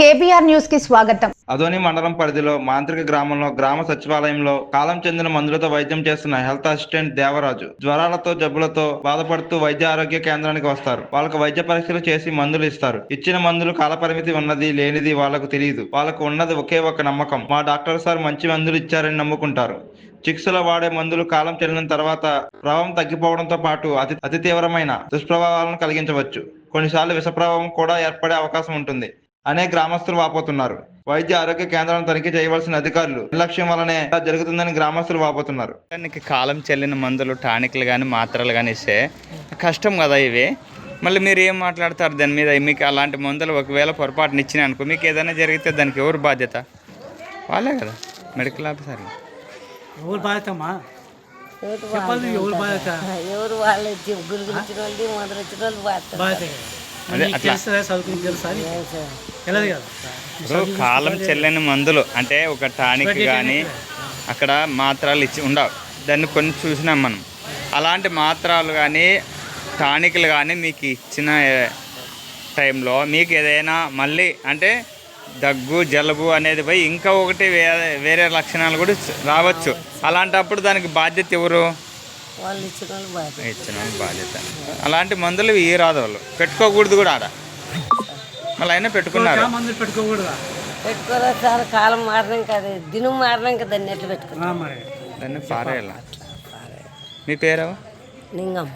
KBR న్యూస్కి స్వాగతం. అదోని మండలం పరిధిలో మాంత్రిక గ్రామంలో గ్రామ సచివాలయంలో కాలం చెందిన మందులతో వైద్యం చేస్తున్న హెల్త్ అసిస్టెంట్ దేవరాజు జ్వరాలతో జబ్బులతో బాధపడుతూ వైద్య ఆరోగ్య కేంద్రానికి వస్తారు. వాళ్ళకు వైద్య పరీక్షలు చేసి మందులు ఇస్తారు. ఇచ్చిన మందులు కాలపరిమితి ఉన్నది లేనిది వాళ్ళకు తెలియదు. వాళ్ళకు ఉన్నది ఒకే ఒక నమ్మకం. మా డాక్టర్ సార్ మంచి మందులు ఇచ్చారని నమ్ముకుంటారు. చికిత్సలో వాడే మందులు కాలం చెల్లిన తర్వాత ప్రభావం తగ్గిపోవడంతో పాటు అతి అతి తీవ్రమైన దుష్ప్రభావాలను కలిగించవచ్చు. కొన్నిసార్లు విష ప్రభావం కూడా ఏర్పడే అవకాశం ఉంటుంది. అనే గ్రామస్తులు వాపోతున్నారు. వైద్య ఆరోగ్య కేంద్రాలను తనిఖీ చేయవలసిన అధికారులు నిర్లక్ష్యం వల్లనే ఇలా జరుగుతుందని గ్రామస్తులు వాపోతున్నారు. కాలం చెల్లిన మందులు టానిక్లు కానీ మాత్రలు కానీ ఇస్తే కష్టం కదా ఇవి. మళ్ళీ మీరు ఏం మాట్లాడతారు దాని మీద? మీకు అలాంటి మందులు ఒకవేళ పొరపాటున ఇచ్చిన అనుకో మీకు ఏదైనా జరిగితే దానికి ఎవరు బాధ్యత? వాళ్ళే కదా మెడికల్ ఆఫీసర్ ఎవరు బాధ్యతమ్మా? ఎవరు బాధ్యత? ఎవరు వాళ్ళ? గురి గురించిన వాళ్ళు మొదలు వచ్చిన వాళ్ళు బాధ్యత. అదే అట్లా. ఇప్పుడు కాలం చెల్లని మందులు అంటే ఒక టానిక్ కానీ అక్కడ మాత్రలు ఇచ్చి ఉండవు. దాన్ని కొన్ని చూసినాం మనం. అలాంటి మాత్రలు కానీ టానిక్లు కానీ మీకు ఇచ్చిన టైంలో మీకు ఏదైనా మళ్ళీ అంటే దగ్గు జలుబు అనేది పోయి ఇంకా ఒకటి వేరే వేరే లక్షణాలు కూడా రావచ్చు. అలాంటప్పుడు దానికి బాధ్యత ఎవరు? వాళ్ళు ఇచ్చిన వాళ్ళు బాధ్యత ఇచ్చిన వాళ్ళు బాధ్యత అలాంటి మందులు ఈ రాదు వాళ్ళు. పెట్టుకోకూడదు కూడా ఆడ. మళ్ళీ అయినా పెట్టుకున్నారు. మందులు పెట్టుకోకూడదా? పెట్టుకోరా చాలా కాలం మారినాక అది దినం మారినాక దాన్ని ఎట్లా పెట్టుకున్నా దాన్ని పారేయాల? మీ పేరు? నింగమ్మ